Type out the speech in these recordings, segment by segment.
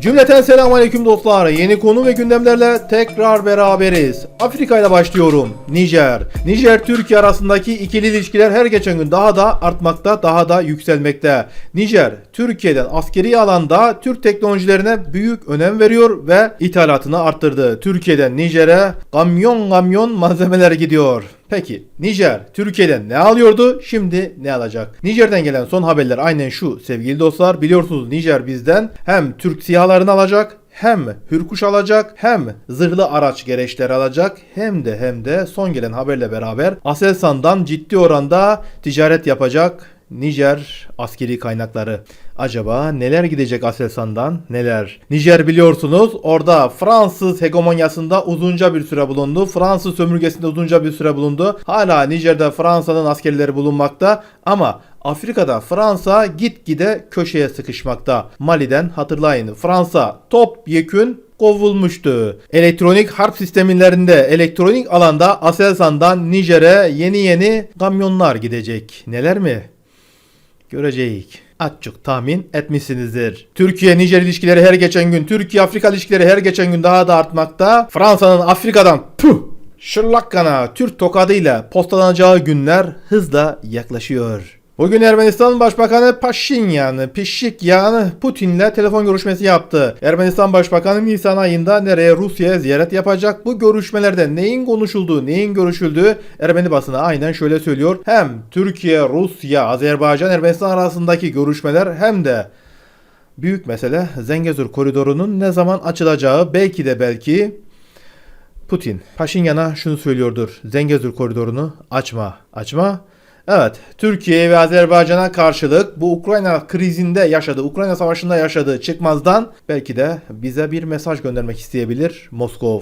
Cümleten selamünaleyküm dostlar. Yeni konu ve gündemlerle tekrar beraberiz. Afrika ile başlıyorum. Nijer. Nijer Türkiye arasındaki ikili ilişkiler her geçen gün daha da artmakta, daha da yükselmekte. Nijer, Türkiye'den askeri alanda Türk teknolojilerine büyük önem veriyor ve ithalatını arttırdı. Türkiye'den Nijer'e kamyon kamyon malzemeler gidiyor. Peki Nijer Türkiye'den ne alıyordu şimdi ne alacak? Nijer'den gelen son haberler aynen şu sevgili dostlar. Biliyorsunuz Nijer bizden hem Türk sihalarını alacak hem hürkuş alacak hem zırhlı araç gereçleri alacak hem de hem de son gelen haberle beraber Aselsan'dan ciddi oranda ticaret yapacak Nijer askeri kaynakları. Acaba neler gidecek Aselsan'dan neler? Nijer biliyorsunuz orada Fransız hegemonyasında uzunca bir süre bulundu. Fransız sömürgesinde uzunca bir süre bulundu. Hala Nijer'de Fransa'nın askerleri bulunmakta ama Afrika'da Fransa gitgide köşeye sıkışmakta. Mali'den hatırlayın Fransa topyekün kovulmuştu. Elektronik harp sistemlerinde elektronik alanda Aselsan'dan Nijer'e yeni yeni kamyonlar gidecek. Neler mi? Göreceğiz. Açık tahmin etmişsinizdir. Türkiye-Nijer ilişkileri her geçen gün, Türkiye-Afrika ilişkileri her geçen gün daha da artmakta. Fransa'nın Afrika'dan puh şırlakkana Türk tokadıyla postalanacağı günler hızla yaklaşıyor. Bugün Ermenistan Başbakanı Paşinyan, Pişikyan Putin'le telefon görüşmesi yaptı. Ermenistan Başbakanı Nisan ayında nereye Rusya'ya ziyaret yapacak? Bu görüşmelerde neyin konuşulduğu, neyin görüşüldüğü Ermeni basını aynen şöyle söylüyor. Hem Türkiye, Rusya, Azerbaycan, Ermenistan arasındaki görüşmeler hem de büyük mesele Zengezur koridorunun ne zaman açılacağı belki de belki Putin Paşinyan'a şunu söylüyordur. Zengezur koridorunu açma, açma. Evet, Türkiye ve Azerbaycan'a karşılık bu Ukrayna krizinde yaşadığı, Ukrayna savaşında yaşadığı çıkmazdan belki de bize bir mesaj göndermek isteyebilir Moskov.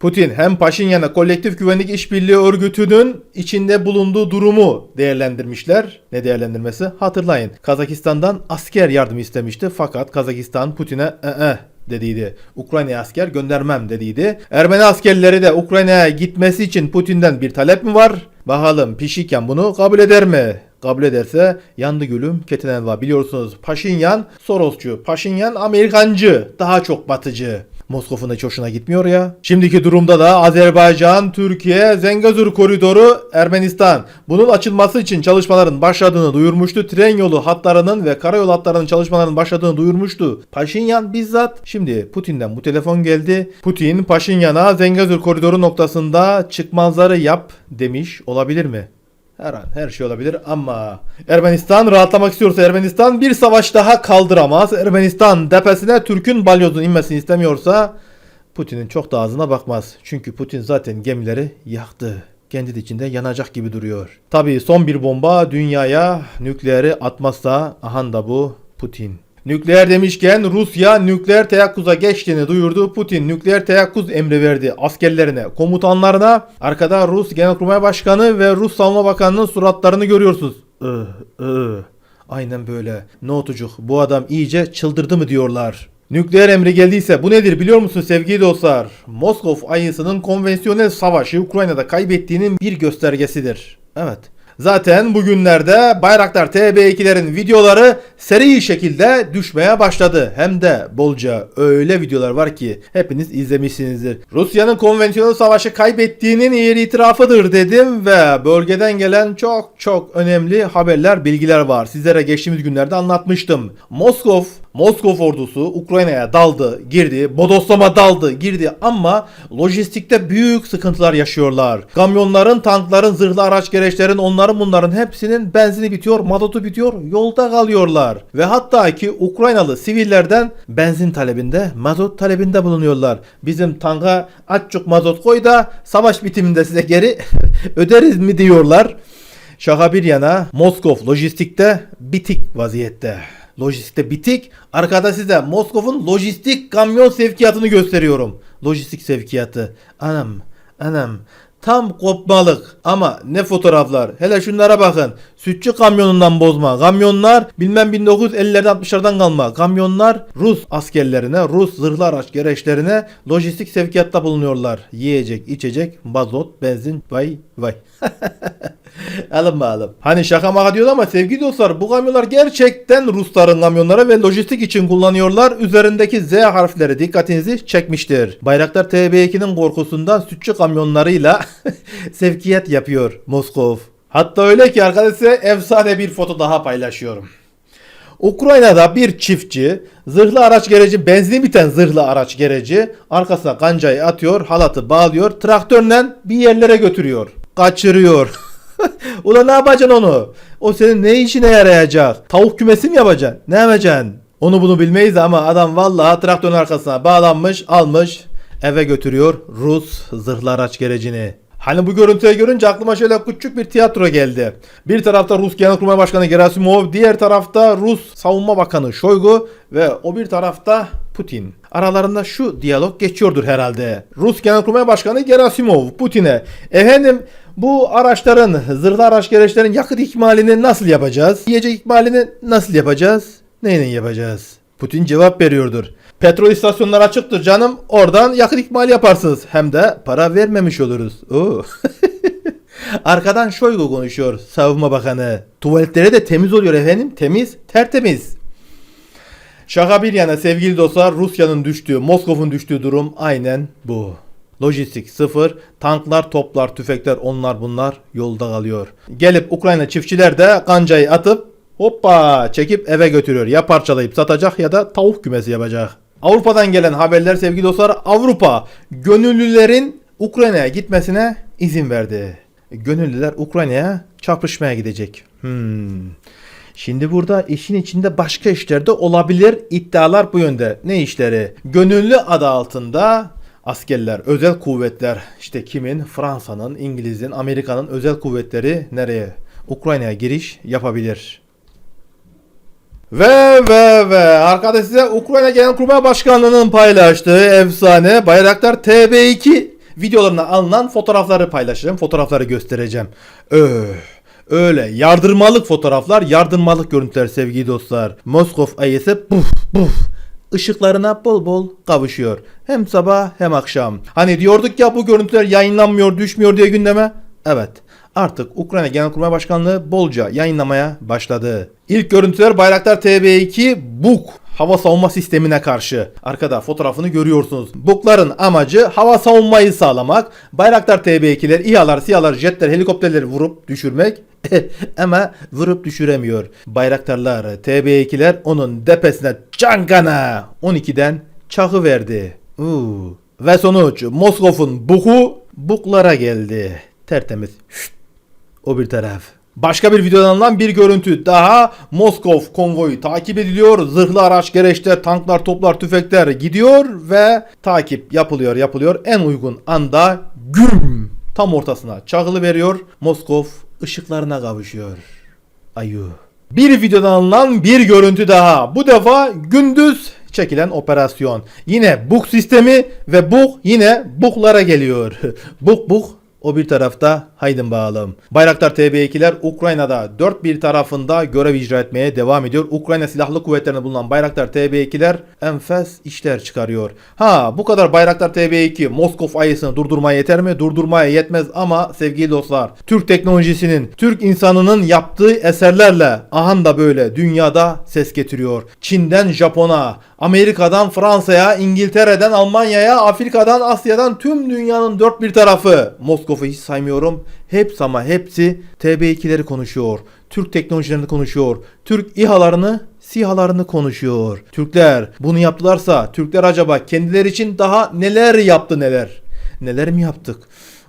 Putin hem Paşinyan'a kolektif güvenlik işbirliği örgütünün içinde bulunduğu durumu değerlendirmişler. Ne değerlendirmesi? Hatırlayın. Kazakistan'dan asker yardım istemişti fakat Kazakistan Putin'e "Ee, dediydi. Ukrayna'ya asker göndermem dediydi. Ermeni askerleri de Ukrayna'ya gitmesi için Putin'den bir talep mi var? Bakalım Pişikyan bunu kabul eder mi? Kabul ederse yandı gülüm keten elva. Biliyorsunuz Paşinyan Sorosçu, Paşinyan Amerikancı, daha çok batıcı. Moskov'un da hiç hoşuna gitmiyor ya. Şimdiki durumda da Azerbaycan, Türkiye, Zengezur koridoru, Ermenistan. Bunun açılması için çalışmaların başladığını duyurmuştu. Tren yolu hatlarının ve karayolu hatlarının çalışmalarının başladığını duyurmuştu. Paşinyan bizzat. Şimdi Putin'den bu telefon geldi. Putin Paşinyan'a Zengezur koridoru noktasında çıkmazları yap demiş olabilir mi? Her an her şey olabilir ama Ermenistan rahatlamak istiyorsa Ermenistan bir savaş daha kaldıramaz. Ermenistan tepesine Türk'ün balyozun inmesini istemiyorsa Putin'in çok da ağzına bakmaz. Çünkü Putin zaten gemileri yaktı. Kendi de içinde yanacak gibi duruyor. Tabii son bir bomba dünyaya nükleeri atmazsa ahan da bu Putin. Nükleer demişken Rusya nükleer teyakkuza geçtiğini duyurdu. Putin nükleer teyakkuz emri verdi askerlerine, komutanlarına. Arkada Rus Genelkurmay Başkanı ve Rus Savunma Bakanı'nın suratlarını görüyorsunuz. Ih, ih. Aynen böyle. Ne otucuk bu adam iyice çıldırdı mı diyorlar. Nükleer emri geldiyse bu nedir biliyor musun sevgili dostlar? Moskov ayısının konvansiyonel savaşı Ukrayna'da kaybettiğinin bir göstergesidir. Evet. Zaten bugünlerde Bayraktar TB2'lerin videoları seri şekilde düşmeye başladı. Hem de bolca öyle videolar var ki hepiniz izlemişsinizdir. Rusya'nın konvansiyonel savaşı kaybettiğinin yer itirafıdır dedim ve bölgeden gelen çok çok önemli haberler, bilgiler var. Sizlere geçtiğimiz günlerde anlatmıştım. Moskov Moskov ordusu Ukrayna'ya daldı, girdi, bodoslama daldı, girdi ama lojistikte büyük sıkıntılar yaşıyorlar. Kamyonların, tankların, zırhlı araç gereçlerin, onların bunların hepsinin benzini bitiyor, mazotu bitiyor, yolda kalıyorlar. Ve hatta ki Ukraynalı sivillerden benzin talebinde, mazot talebinde bulunuyorlar. Bizim tanka açık mazot koy da savaş bitiminde size geri öderiz mi diyorlar. Şaka bir yana Moskov lojistikte bitik vaziyette. Lojistikte bitik. Arkada size Moskov'un lojistik kamyon sevkiyatını gösteriyorum. Lojistik sevkiyatı. Anam, anam. Tam kopmalık ama ne fotoğraflar. Hele şunlara bakın. Sütçü kamyonundan bozma. Kamyonlar bilmem 1950'lerde 60'lardan kalma. Kamyonlar Rus askerlerine, Rus zırhlı araç gereçlerine lojistik sevkiyatta bulunuyorlar. Yiyecek, içecek, mazot, benzin, vay vay. Alın bakalım. Hani şaka maka diyordu ama sevgili dostlar bu kamyonlar gerçekten Rusların kamyonları ve lojistik için kullanıyorlar. Üzerindeki Z harfleri dikkatinizi çekmiştir. Bayraktar TB2'nin korkusundan sütçü kamyonlarıyla sevkiyat yapıyor Moskov. Hatta öyle ki arkadaşlar efsane bir foto daha paylaşıyorum. Ukrayna'da bir çiftçi zırhlı araç gereci benzin biten zırhlı araç gereci arkasına kancayı atıyor halatı bağlıyor traktörle bir yerlere götürüyor. Kaçırıyor. Ulan ne yapacaksın onu? O senin ne işine yarayacak? Tavuk kümesi mi yapacaksın? Ne yapacaksın? Onu bunu bilmeyiz ama adam vallahi traktörün arkasına bağlanmış almış eve götürüyor Rus zırhlı araç gerecini. Hani bu görüntüyü görünce aklıma şöyle küçük bir tiyatro geldi. Bir tarafta Rus Genelkurmay Başkanı Gerasimov, diğer tarafta Rus Savunma Bakanı Shoigu ve o bir tarafta Putin. Aralarında şu diyalog geçiyordur herhalde. Rus Genelkurmay Başkanı Gerasimov Putin'e efendim bu araçların, zırhlı araç gereçlerin yakıt ikmalini nasıl yapacağız? Yiyecek ikmalini nasıl yapacağız? Neyle yapacağız? Putin cevap veriyordur. Petrol istasyonları açıktır canım. Oradan yakıt ikmali yaparsınız. Hem de para vermemiş oluruz. Oo. Arkadan Şoygu konuşuyor savunma bakanı. Tuvaletleri de temiz oluyor efendim. Temiz, tertemiz. Şaka bir yana sevgili dostlar Rusya'nın düştüğü, Moskov'un düştüğü durum aynen bu. Lojistik sıfır, tanklar, toplar, tüfekler onlar bunlar yolda kalıyor. Gelip Ukrayna çiftçiler de kancayı atıp hoppa çekip eve götürüyor. Ya parçalayıp satacak ya da tavuk kümesi yapacak. Avrupa'dan gelen haberler sevgili dostlar Avrupa gönüllülerin Ukrayna'ya gitmesine izin verdi. Gönüllüler Ukrayna'ya çarpışmaya gidecek. Hmm. Şimdi burada işin içinde başka işler de olabilir. İddialar bu yönde. Ne işleri? Gönüllü adı altında askerler, özel kuvvetler işte kimin? Fransa'nın, İngiliz'in, Amerika'nın özel kuvvetleri nereye? Ukrayna'ya giriş yapabilir. Ve ve ve arkadaş size Ukrayna Genelkurmay Başkanlığı'nın paylaştığı efsane Bayraktar TB2 videolarına alınan fotoğrafları paylaşacağım. Fotoğrafları göstereceğim. Öh. Öyle yardırmalık fotoğraflar, yardırmalık görüntüler sevgili dostlar. Moskov ayısı buf buf ışıklarına bol bol kavuşuyor. Hem sabah hem akşam. Hani diyorduk ya bu görüntüler yayınlanmıyor, düşmüyor diye gündeme. Evet. Artık Ukrayna Genelkurmay Başkanlığı bolca yayınlamaya başladı. İlk görüntüler Bayraktar TB2 BUK hava savunma sistemine karşı. Arkada fotoğrafını görüyorsunuz. BUK'ların amacı hava savunmayı sağlamak. Bayraktar TB2'ler, İHA'lar, SİHA'lar, jetler, helikopterleri vurup düşürmek. Ama vurup düşüremiyor. Bayraktarlar, TB2'ler onun depesine cangana 12'den çakı verdi. Uuu. Ve sonuç Moskov'un buku buklara geldi. Tertemiz. Şşt. O bir taraf. Başka bir videodan alınan bir görüntü daha Moskov konvoyu takip ediliyor. Zırhlı araç, gereçler, tanklar, toplar, tüfekler gidiyor ve takip yapılıyor yapılıyor. En uygun anda güm tam ortasına çakılı veriyor. Moskov ışıklarına kavuşuyor. Ayu. Bir videodan alınan bir görüntü daha. Bu defa gündüz çekilen operasyon. Yine buk sistemi ve buk yine buklara geliyor. buk buk o bir tarafta haydin bağalım. Bayraktar TB2'ler Ukrayna'da dört bir tarafında görev icra etmeye devam ediyor. Ukrayna Silahlı Kuvvetleri'nde bulunan Bayraktar TB2'ler enfes işler çıkarıyor. Ha bu kadar Bayraktar TB2 Moskov ayısını durdurmaya yeter mi? Durdurmaya yetmez ama sevgili dostlar Türk teknolojisinin, Türk insanının yaptığı eserlerle ahan da böyle dünyada ses getiriyor. Çin'den Japon'a, Amerika'dan Fransa'ya, İngiltere'den Almanya'ya, Afrika'dan Asya'dan tüm dünyanın dört bir tarafı. Moskov'u hiç saymıyorum. Hepsi ama hepsi TB2'leri konuşuyor. Türk teknolojilerini konuşuyor. Türk İHA'larını SİHA'larını konuşuyor. Türkler bunu yaptılarsa Türkler acaba kendileri için daha neler yaptı neler? Neler mi yaptık?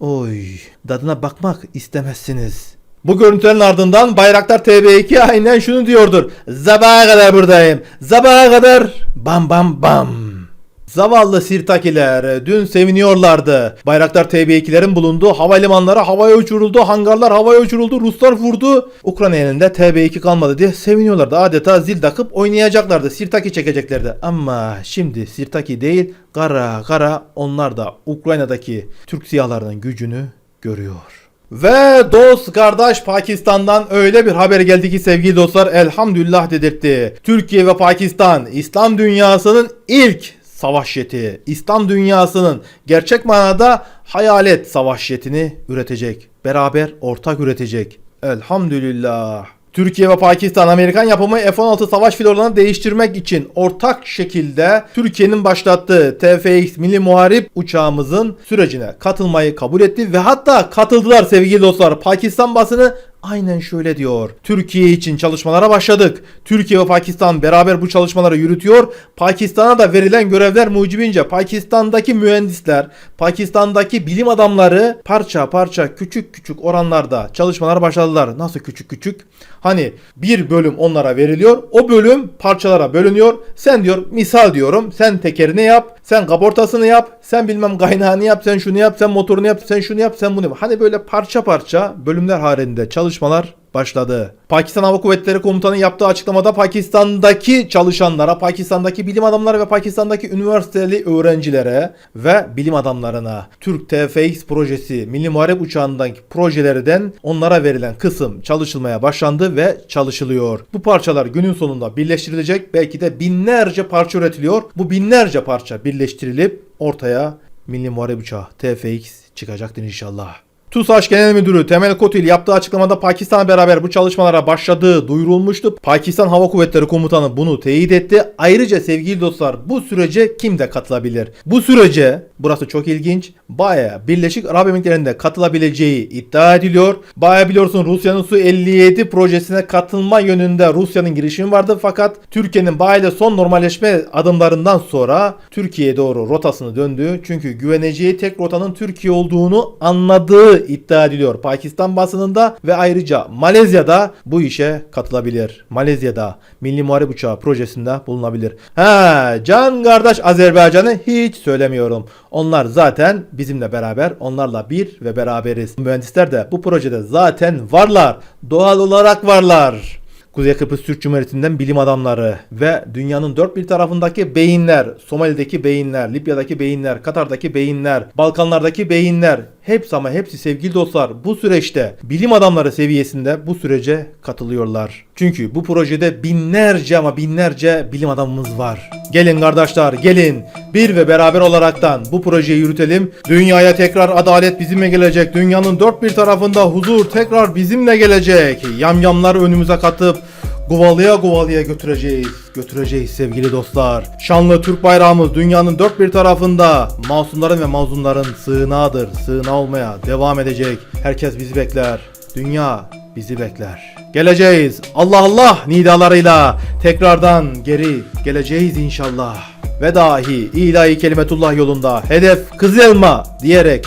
Oy, dadına bakmak istemezsiniz. Bu görüntülerin ardından Bayraktar TB2 aynen şunu diyordur. Sabaha kadar buradayım. Sabaha kadar bam bam bam. Zavallı Sirtakiler dün seviniyorlardı. Bayraktar TB2'lerin bulunduğu havalimanları havaya uçuruldu, hangarlar havaya uçuruldu, Ruslar vurdu. Ukrayna elinde TB2 kalmadı diye seviniyorlardı. Adeta zil takıp oynayacaklardı, Sirtaki çekeceklerdi. Ama şimdi Sirtaki değil, kara kara onlar da Ukrayna'daki Türk siyahlarının gücünü görüyor. Ve dost kardeş Pakistan'dan öyle bir haber geldi ki sevgili dostlar elhamdülillah dedirtti. Türkiye ve Pakistan İslam dünyasının ilk savaş jeti. İslam dünyasının gerçek manada hayalet savaş jetini üretecek. Beraber ortak üretecek. Elhamdülillah. Türkiye ve Pakistan Amerikan yapımı F-16 savaş filolarını değiştirmek için ortak şekilde Türkiye'nin başlattığı TFX Milli Muharip uçağımızın sürecine katılmayı kabul etti ve hatta katıldılar sevgili dostlar. Pakistan basını aynen şöyle diyor. Türkiye için çalışmalara başladık. Türkiye ve Pakistan beraber bu çalışmaları yürütüyor. Pakistan'a da verilen görevler mucibince Pakistan'daki mühendisler, Pakistan'daki bilim adamları parça parça küçük küçük oranlarda çalışmalara başladılar. Nasıl küçük küçük? Hani bir bölüm onlara veriliyor. O bölüm parçalara bölünüyor. Sen diyor misal diyorum sen tekerini yap, sen kaportasını yap, sen bilmem kaynağını yap, sen şunu yap, sen motorunu yap, sen şunu yap, sen bunu yap. Hani böyle parça parça bölümler halinde çalışmalar başladı. Pakistan Hava Kuvvetleri Komutanı yaptığı açıklamada Pakistan'daki çalışanlara, Pakistan'daki bilim adamları ve Pakistan'daki üniversiteli öğrencilere ve bilim adamlarına Türk TFX projesi Milli Muharip Uçağı'ndaki projelerden onlara verilen kısım çalışılmaya başlandı ve çalışılıyor. Bu parçalar günün sonunda birleştirilecek. Belki de binlerce parça üretiliyor. Bu binlerce parça birleştirilip ortaya Milli Muharip Uçağı TFX çıkacaktır inşallah. TUSAŞ Genel Müdürü Temel Kotil yaptığı açıklamada Pakistan'la beraber bu çalışmalara başladığı duyurulmuştu. Pakistan Hava Kuvvetleri Komutanı bunu teyit etti. Ayrıca sevgili dostlar bu sürece kim de katılabilir? Bu sürece burası çok ilginç. Baya Birleşik Arap Emirlikleri'nde katılabileceği iddia ediliyor. Baya biliyorsun Rusya'nın Su 57 projesine katılma yönünde Rusya'nın girişimi vardı fakat Türkiye'nin Baya ile son normalleşme adımlarından sonra Türkiye'ye doğru rotasını döndü. Çünkü güveneceği tek rotanın Türkiye olduğunu anladığı iddia ediliyor Pakistan basınında ve ayrıca Malezya'da bu işe katılabilir. Malezya'da Milli Muharip Uçağı projesinde bulunabilir. Ha, can kardeş Azerbaycan'ı hiç söylemiyorum. Onlar zaten bizimle beraber, onlarla bir ve beraberiz. Mühendisler de bu projede zaten varlar. Doğal olarak varlar. Kuzey Kıbrıs Türk Cumhuriyeti'nden bilim adamları ve dünyanın dört bir tarafındaki beyinler, Somali'deki beyinler, Libya'daki beyinler, Katar'daki beyinler, Balkanlardaki beyinler hepsi ama hepsi sevgili dostlar bu süreçte bilim adamları seviyesinde bu sürece katılıyorlar. Çünkü bu projede binlerce ama binlerce bilim adamımız var. Gelin kardeşler gelin bir ve beraber olaraktan bu projeyi yürütelim. Dünyaya tekrar adalet bizimle gelecek. Dünyanın dört bir tarafında huzur tekrar bizimle gelecek. Yamyamlar önümüze katıp Guvalıya guvalıya götüreceğiz. Götüreceğiz sevgili dostlar. Şanlı Türk bayrağımız dünyanın dört bir tarafında masumların ve mazlumların sığınağıdır. Sığınağı olmaya devam edecek. Herkes bizi bekler. Dünya bizi bekler. Geleceğiz. Allah Allah nidalarıyla tekrardan geri geleceğiz inşallah. Ve dahi ilahi kelimetullah yolunda hedef kızılma diyerek